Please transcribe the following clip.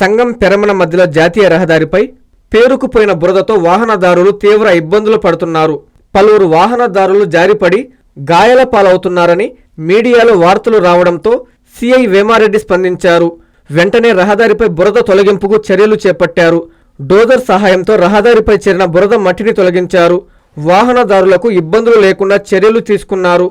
సంగం పెరమన మధ్యలో జాతీయ రహదారిపై పేరుకుపోయిన బురదతో వాహనదారులు తీవ్ర ఇబ్బందులు పడుతున్నారు. పలువురు వాహనదారులు జారిపడి గాయాల పాలవుతున్నారని మీడియాలో వార్తలు రావడంతో సిఐ వేమారెడ్డి స్పందించారు. వెంటనే రహదారిపై బురద తొలగింపుకు చర్యలు చేపట్టారు. డోజర్ సహాయంతో రహదారిపై చేరిన బురద మట్టిని తొలగించారు. వాహనదారులకు ఇబ్బందులు లేకుండా చర్యలు తీసుకున్నారు.